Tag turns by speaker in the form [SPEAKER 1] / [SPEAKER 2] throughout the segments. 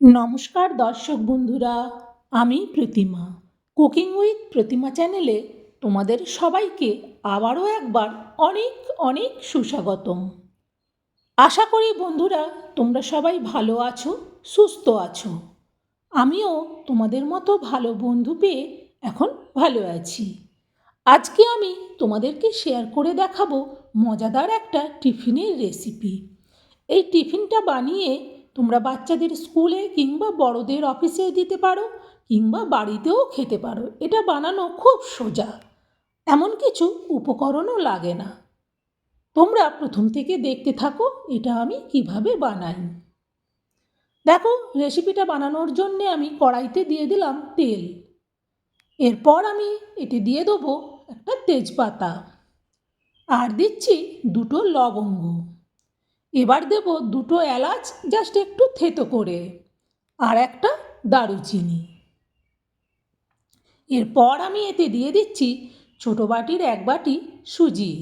[SPEAKER 1] নমস্কার দর্শক বন্ধুরা, আমি প্রতিমা। কুকিং উইথ প্রতিমা চ্যানেলে তোমাদের সবাইকে আবারও একবার অনেক অনেক সুস্বাগতম। আশা করি বন্ধুরা, তোমরা সবাই ভালো আছো, সুস্থ আছো। আমিও তোমাদের মতো ভালো বন্ধু পেয়ে এখন ভালো আছি। আজকে আমি তোমাদেরকে শেয়ার করে দেখাবো মজাদার একটা টিফিনের রেসিপি এই টিফিনটা বানিয়ে তোমরা বাচ্চাদের স্কুলে কিংবা বড়দের অফিসে দিতে পারো কিংবা বাড়িতেও খেতে পারো। এটা বানানো খুব সোজা। এমন কিছু উপকরণও লাগে না। তোমরা প্রথম থেকে দেখতে থাকো এটা আমি কীভাবে বানাই। দেখো, রেসিপিটা বানানোর জন্যে আমি কড়াইতে দিয়ে দিলাম তেল। এরপর আমি এটি দিয়ে দেবো একটা তেজপাতা। আর দিচ্ছি দুটো লবঙ্গ। এবার দেব দুটো এলাচ জাস্ট একটু থেতো করে, আর একটা দারুচিনি। এরপর আমি এতে দিয়ে দিচ্ছি ছোটো বাটির এক বাটি সুজি।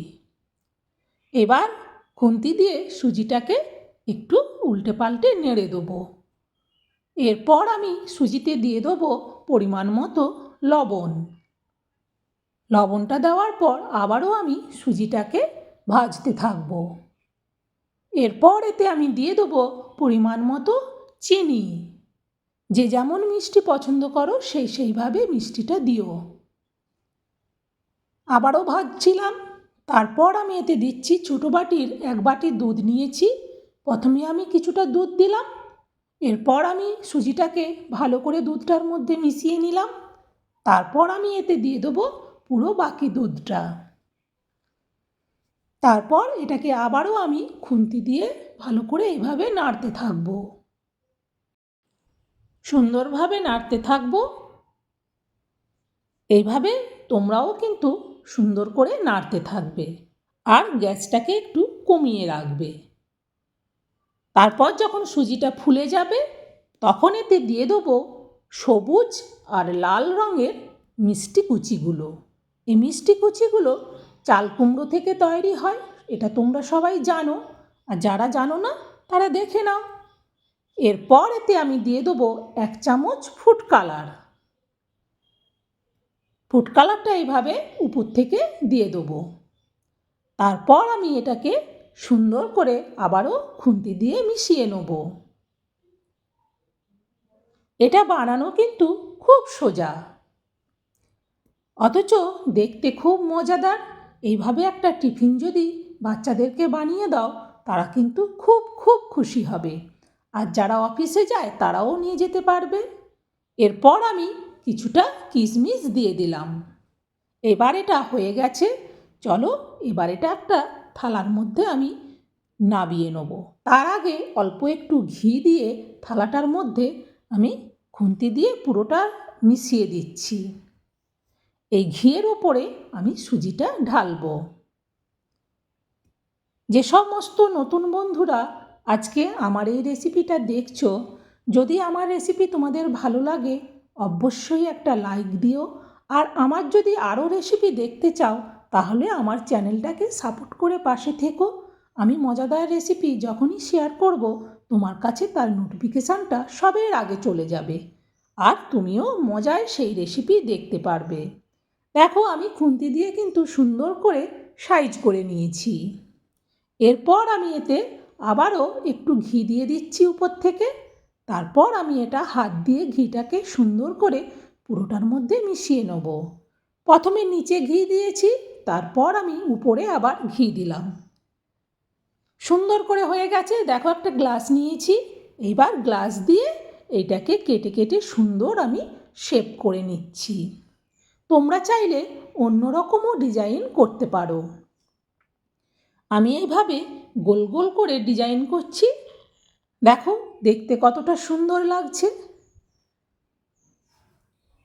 [SPEAKER 1] এবার খুন্তি দিয়ে সুজিটাকে একটু উল্টে পাল্টে নেড়ে দেবো। এরপর আমি সুজিতে দিয়ে দেবো পরিমাণ মতো লবণ। লবণটা দেওয়ার পর আবারও আমি সুজিটাকে ভাজতে থাকব। এরপর এতে আমি দিয়ে দেবো পরিমাণ মতো চিনি। যে যেমন মিষ্টি পছন্দ করো, সেই সেইভাবে মিষ্টিটা দিও। আবারও ভাজছিলাম। তারপর আমি এতে দিচ্ছি ছোটো বাটির এক বাটি দুধ নিয়েছি। প্রথমে আমি কিছুটা দুধ দিলাম। এরপর আমি সুজিটাকে ভালো করে দুধটার মধ্যে মিশিয়ে নিলাম। তারপর আমি এতে দিয়ে দেবো পুরো বাকি দুধটা। তারপর এটাকে আবারও আমি খুন্তি দিয়ে ভালো করে এভাবে নাড়তে থাকব। সুন্দরভাবে নাড়তে থাকব। এইভাবে তোমরাও কিন্তু সুন্দর করে নাড়তে থাকবে আর গ্যাসটাকে একটু কমিয়ে রাখবে। তারপর যখন সুজিটা ফুলে যাবে, তখন এতে দিয়ে দেবো সবুজ আর লাল রঙের মিষ্টি কুচিগুলো। এই মিষ্টি কুচিগুলো চাল কুমড়ো থেকে তৈরি হয়, এটা তোমরা সবাই জানো। আর যারা জানো না, তারা দেখে নাও। এরপর এতে আমি দিয়ে দেবো এক চামচ ফুড কালার ফুড কালারটা এইভাবে উপর থেকে দিয়ে দেবো। তারপর আমি এটাকে সুন্দর করে আবারও খুন্তি দিয়ে মিশিয়ে নেব। এটা বানানো কিন্তু খুব সোজা। অথচ দেখতে খুব মজাদার। এইভাবে একটা টিফিন যদি বাচ্চাদেরকে বানিয়ে দাও, তারা কিন্তু খুব খুব খুশি হবে। আর যারা অফিসে যায়, তারাও নিয়ে যেতে পারবে। এরপর আমি কিছুটা কিশমিশ দিয়ে দিলাম। এবার এটা হয়ে গেছে। চলো, এবার এটা একটা থালার মধ্যে আমি নাবিয়ে নেব। তার আগে অল্প একটু ঘি দিয়ে থালাটার মধ্যে আমি খুন্তি দিয়ে পুরোটা মিশিয়ে দিচ্ছি। এই ঘিয়ের ওপরে আমি সুজিটা ঢালবো। যে সমস্ত নতুন বন্ধুরা আজকে আমার এই রেসিপিটা দেখছ, যদি আমার রেসিপি তোমাদের ভালো লাগে, অবশ্যই একটা লাইক দিও। আর আমার যদি আরও রেসিপি দেখতে চাও, তাহলে আমার চ্যানেলটাকে সাপোর্ট করে পাশে থেকো। আমি মজাদার রেসিপি যখনই শেয়ার করব, তোমার কাছে তার নোটিফিকেশানটা সবের আগে চলে যাবে। আর তুমিও মজায় সেই রেসিপি দেখতে পারবে। দেখো, আমি খুন্তি দিয়ে কিন্তু সুন্দর করে সাইজ করে নিয়েছি। এরপর আমি এতে আবারও একটু ঘি দিয়ে দিচ্ছি উপর থেকে। তারপর আমি এটা হাত দিয়ে ঘিটাকে সুন্দর করে পুরোটার মধ্যে মিশিয়ে নেব। প্রথমে নিচে ঘি দিয়েছি, তারপর আমি উপরে আবার ঘি দিলাম। সুন্দর করে হয়ে গেছে। দেখো, একটা গ্লাস নিয়েছি। এবার গ্লাস দিয়ে এটাকে কেটে কেটে সুন্দর আমি শেপ করে নিচ্ছি। তোমরা চাইলে অন্য রকমও ডিজাইন করতে পারো। আমি এইভাবে গোল গোল করে ডিজাইন করছি। দেখো, দেখতে কতটা সুন্দর লাগছে।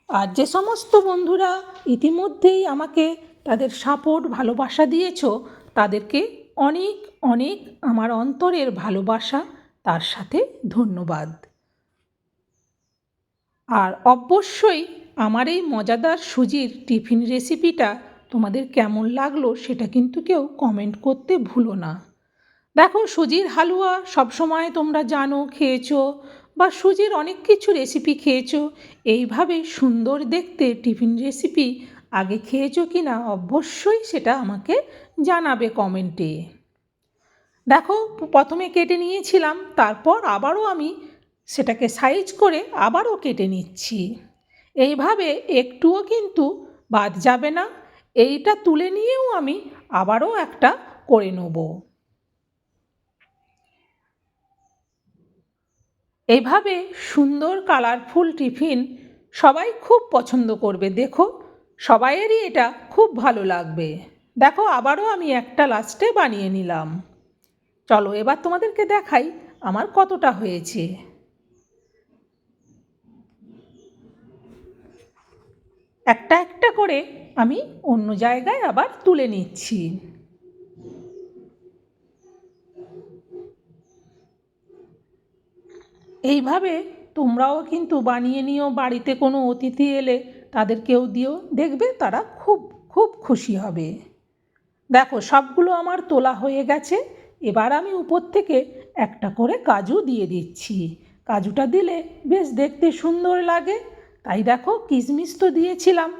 [SPEAKER 1] আর যে সমস্ত বন্ধুরা ইতিমধ্যেই আমাকে তাদের সাপোর্ট ভালোবাসা দিয়েছ, তাদেরকে অনেক অনেক আমার অন্তরের ভালোবাসা, তার সাথে ধন্যবাদ। আর অবশ্যই আমার এই মজাদার সুজির টিফিন রেসিপিটা তোমাদের কেমন লাগল সেটা কিন্তু কেউ কমেন্ট করতে ভুলো না। দেখো, সুজির হালুয়া সবসময় তোমরা জানো, খেয়েছো বা সুজির অনেক কিছু রেসিপি খেয়েছো, এইভাবে সুন্দর দেখতে টিফিন রেসিপি আগে খেয়েছো কি না অবশ্যই সেটা আমাকে জানাবে কমেন্টে দেখো, প্রথমে কেটে নিয়েছিলাম, তারপর আবারও আমি সেটাকে সাইজ করে আবারও কেটে নিচ্ছি। এইভাবে একটুও কিন্তু বাদ যাবে না। এইটা তুলে নিয়েও আমি আবারও একটা করে নেব। এইভাবে সুন্দর কালারফুল টিফিন সবাই খুব পছন্দ করবে। দেখো, সবাইয়েরই এটা খুব ভালো লাগবে। দেখো, আবারও আমি একটা লাস্টে বানিয়ে নিলাম। চলো, এবার তোমাদেরকে দেখাই আমার কতটা হয়েছে। একটা একটা করে আমি অন্য জায়গায় আবার তুলে নিচ্ছি। এইভাবে তোমরাও কিন্তু বানিয়ে নিও, বাড়িতে কোনো অতিথি এলে তাদেরকেও দিও, দেখবে তারা খুব খুব খুশি হবে। দেখো, সবগুলো আমার তোলা হয়ে গেছে, এবার আমি উপর থেকে একটা করে কাজু দিয়ে দিচ্ছি। কাজুটা দিলে বেশ দেখতে সুন্দর লাগে তাই দেখো কিশমিশ তো দিয়েছিলাম।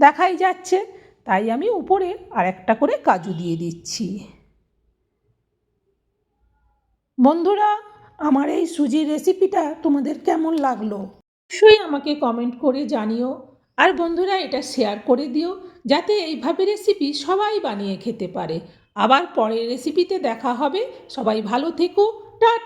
[SPEAKER 1] দেখাই যাচ্ছে, তাই আমি উপরে আর একটা করে কাজু দিয়ে দিচ্ছি। বন্ধুরা, আমার এই সুজির রেসিপিটা তোমাদের কেমন লাগল? অবশ্যই আমাকে কমেন্ট করে জানিও। আর বন্ধুরা, এটা শেয়ার করে দিও, যাতে এইভাবে রেসিপি সবাই বানিয়ে খেতে পারে। আবার পরের রেসিপিতে দেখা হবে। সবাই ভালো থেকো, টাটা।